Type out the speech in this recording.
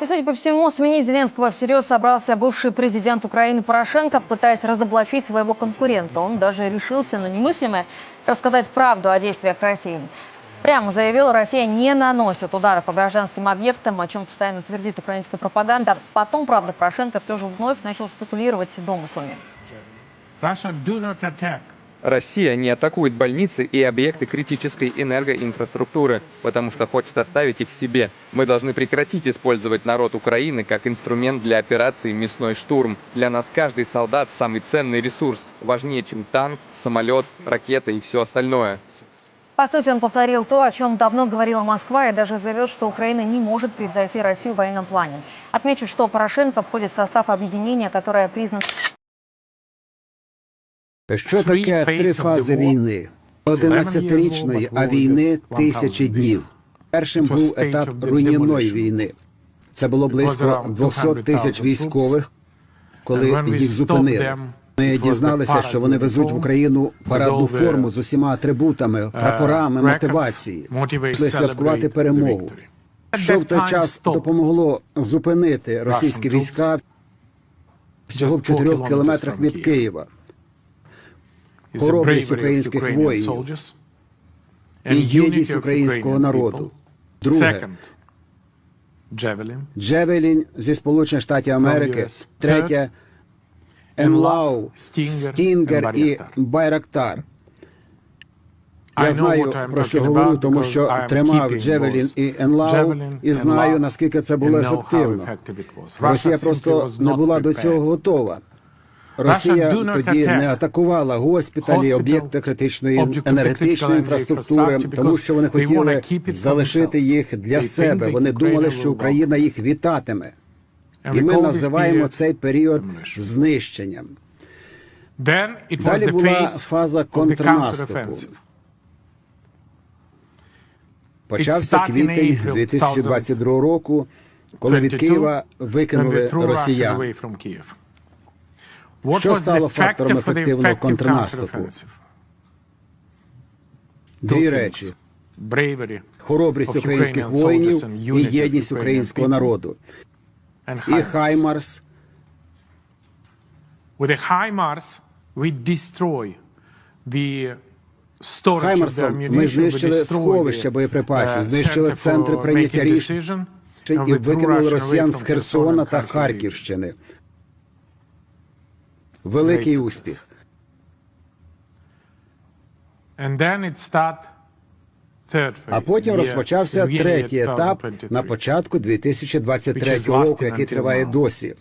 И, судя по всему, сменить Зеленского всерьез собрался бывший президент Украины Порошенко, пытаясь разоблачить своего конкурента. Он даже решился на немыслимое рассказать правду о действиях России. Прямо заявил, Россия не наносит ударов по гражданским объектам, о чем постоянно твердит украинская пропаганда. Потом, правда, Порошенко все же вновь начал спекулировать домыслами. Russia do not attack Россия не атакует больницы и объекты критической энергоинфраструктуры, потому что хочет оставить их себе. Мы должны прекратить использовать народ Украины как инструмент для операции «Мясной штурм». Для нас каждый солдат – самый ценный ресурс, важнее, чем танк, самолет, ракета и все остальное. По сути, он повторил то, о чем давно говорила Москва, и даже заявил, что Украина не может превзойти Россию в военном плане. Отмечу, что Порошенко входит в состав объединения, которое признано Що таке три фази війни? 11-річної, а війни тисячі днів. Першим був етап руйнівної війни. Це було близько 200 тисяч військових, коли їх зупинили. Ми дізналися, що вони везуть в Україну парадну форму з усіма атрибутами, прапорами мотивації. Пішли святкувати перемогу. Що в той час допомогло зупинити російські війська всього в 4 кілометрах від Києва. Хоробрість українських воїнів і єдність українського народу. Друге, Джевелін. Зі Сполучених Штатів Америки. Третє Емлау, Стінгер і Байрактар. Я знаю, про що говорю, тому що тримав Джевелін і Енлау, і знаю, наскільки це було ефективно. Росія просто не була до цього готова. Росія тоді не атакувала госпіталі, об'єкти критичної енергетичної інфраструктури, тому що вони хотіли залишити їх для себе. Вони думали, що. Україна їх вітатиме. І ми називаємо цей період знищенням. Далі була фаза контрнаступу. Почався квітень April 2022 року, коли від Києва викинули росіян. Що стало фактором ефективного контрнаступу? Дві речі: хоробрість українських воїнів і єдність українського народу. І. Хаймарс Хаймарсом ми знищили сховища боєприпасів, uh, знищили центри прийняття рішень і викинули росіян з Херсона та. Харківщини. Великий успіх. А потім розпочався третій етап на початку Which is 2023 lasting року, який триває досі.